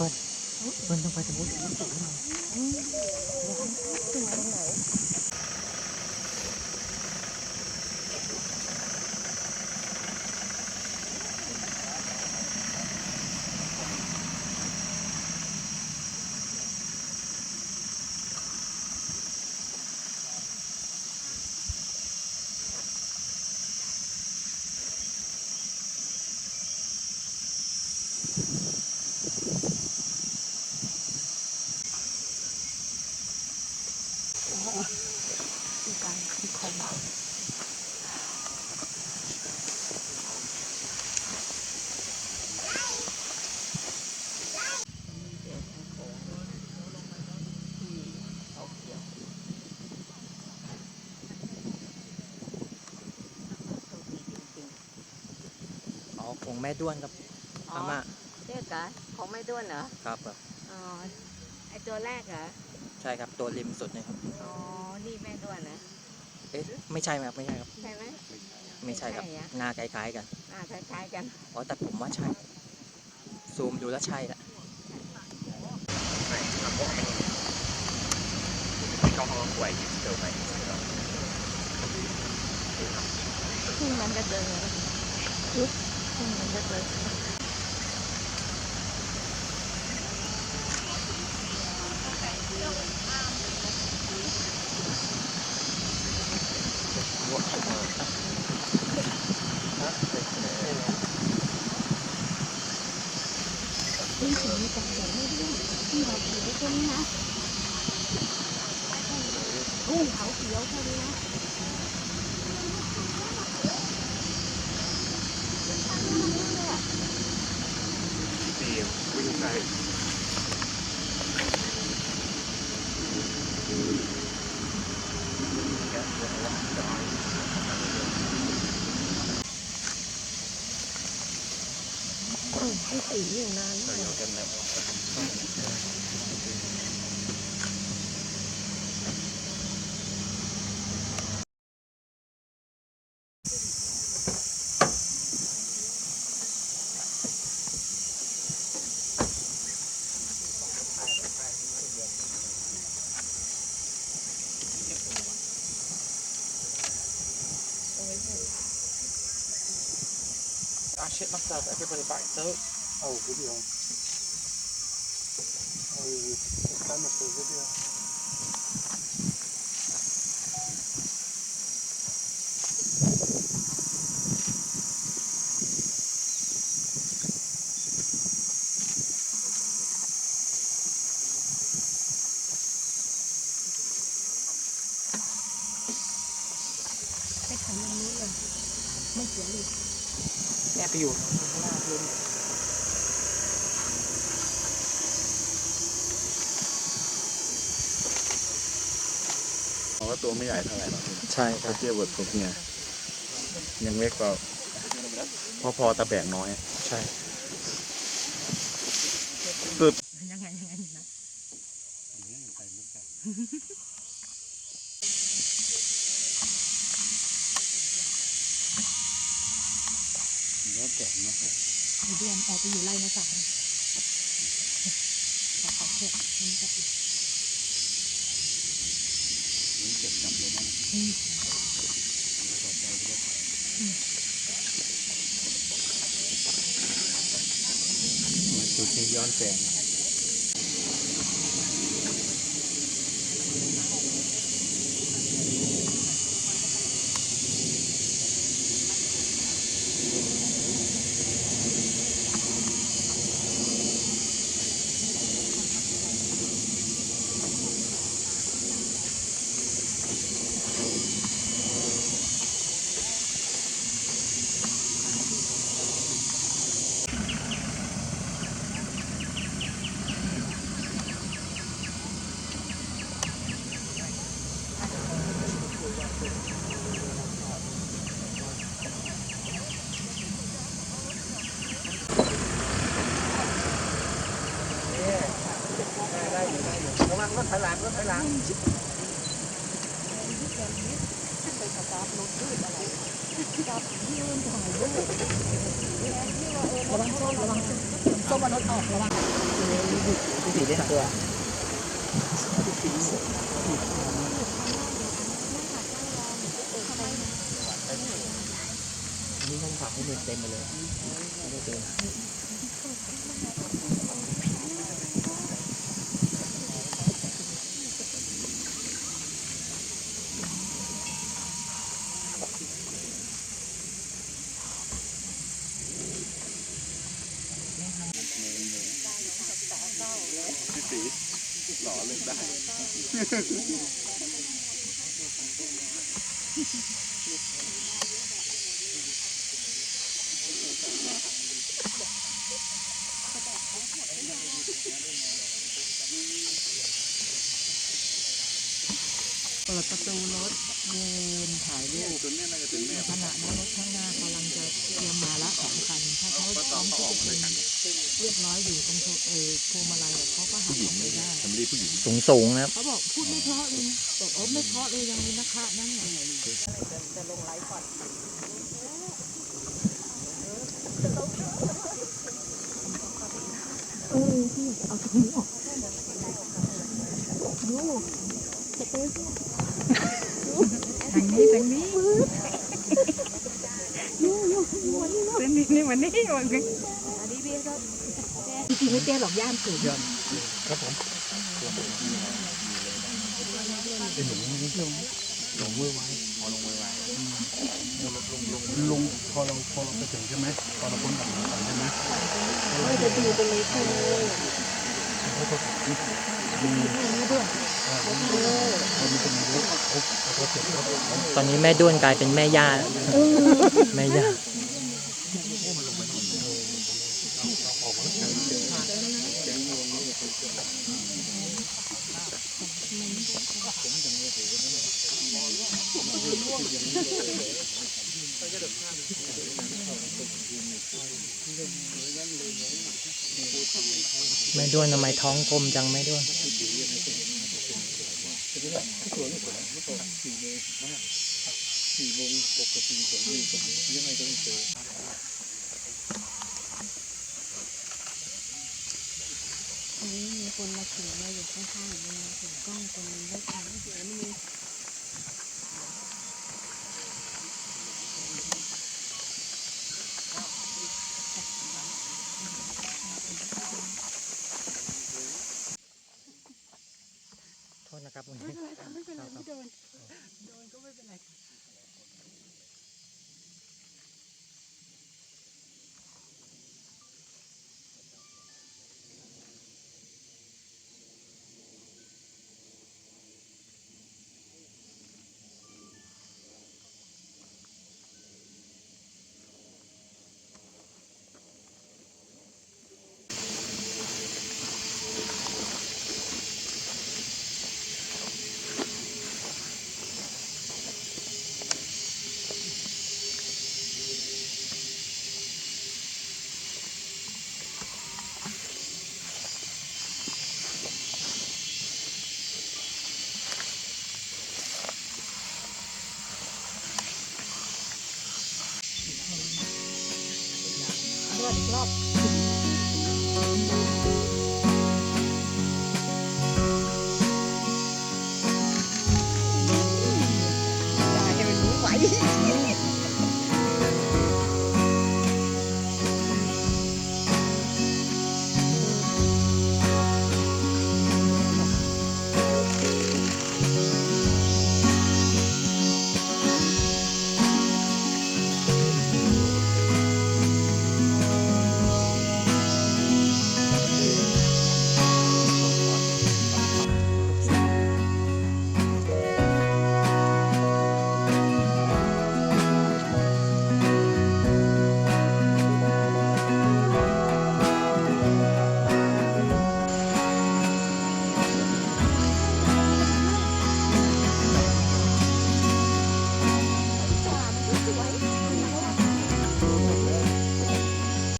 ปิดเปิดลต้องไปตรงนู้นตรงนู้นตรงนู้นขึ้นมา ตรงไหนที่การที่คอยมาอ๋อของแม่ด้วนครับอ๋ออาม่าเรียกเหรอของไม่ด้วนเหรอครับครับอ๋อ ไอตัวแรกเหรอ ใช่ครับตัวริมสุดนะครับอ๋อ นี่แม่ด้วนนะเอ๊ะไม่ใช่ไหมครับไม่ใช่ครับ ใช่ไหม ไม่ใช่ครับไม่ใช่อะ หน้าคล้ายๆกันหน้าคล้ายๆกัน อ๋อแต่ผมว่าใช่ ซูมดูแล้วใช่ละขึ้นมันก็เดินยุบขึ้นมันก็เดิน นี่ถึงมีแต่เสียงไม่รู้ที่ เราอยู่ตรงนี้นะรุ่งเขาเขียวแค่นี้นะให้สีอยู่นานเช็ด I shit myself, everybody backed up. Oh, video. Oh, you, you video. แอบไปอยู่ข้างหน้าพื้นเพราะว่าตัวไม่ใหญ่เท่าไหร่หรอกใช่ครัถ้าบเทียบกับตัวเนี่ยยังเล็กกว่าพอพอตะแบกน้อย ใช่ยังไงยังไงนะ แล้วแก่เนาะไอเดือนออกไปอยู่ไร่นะสาวขอขอเถอะมันจะนี่เก็บกลับเลยนะมาจุดที่ย้อนแสง ลังรถถอยหลังไปสตาร์ทรถพืชอะไรจับยืนถ่ายรูประวังส้มระวังส้มส้มว่ารถออกระวังพี่สีเล่นตัวนี่ต้องผักให้เต็มไปเลยไม่ได้เสีหล่อเล่นได้เปิดประตูรถ เดินถ่ายรูปในขณะนั้นรถข้างหน้ากำลังจะเตรียมมาละสองคัน ถ้าเขาพร้อมที่จะเป็นเรียบร้อยอยู่ตรงเออพวงมาลัยอะเขาก็หักออกไปได้สูงสูงๆนะครับเขาบอกพูดไม่เพราะเลยบอกโอ้ไม่เพราะเลยยังมีนะคะนั่นไงจะลงไลฟ์ก่อนเออพี่เอาตรงนี้ออกดูจะเต้น ทางนี้ทางนี้ยูยูยูวันนี้นาะนี่นี่วันนี้วันนี้อันนี้พี่ก็จริงๆไม่เต้นหรอกย่านสูงลงพอเราพอเราไปถึงใช่ไหมพอเราพ้นด่านใช่ไหมไม่จะดูตรงนี้คือ ตอนนี้แม่ด้วนกลายเป็นแม่ย่าแม่ย่าแม่ด้วนทำไมท้องกลมจังแม่ด้วน อันนี้มีคนมาถือมาอยู่ข้างๆมาถือกล้องตรงนี้ได้ถ่ายเสี し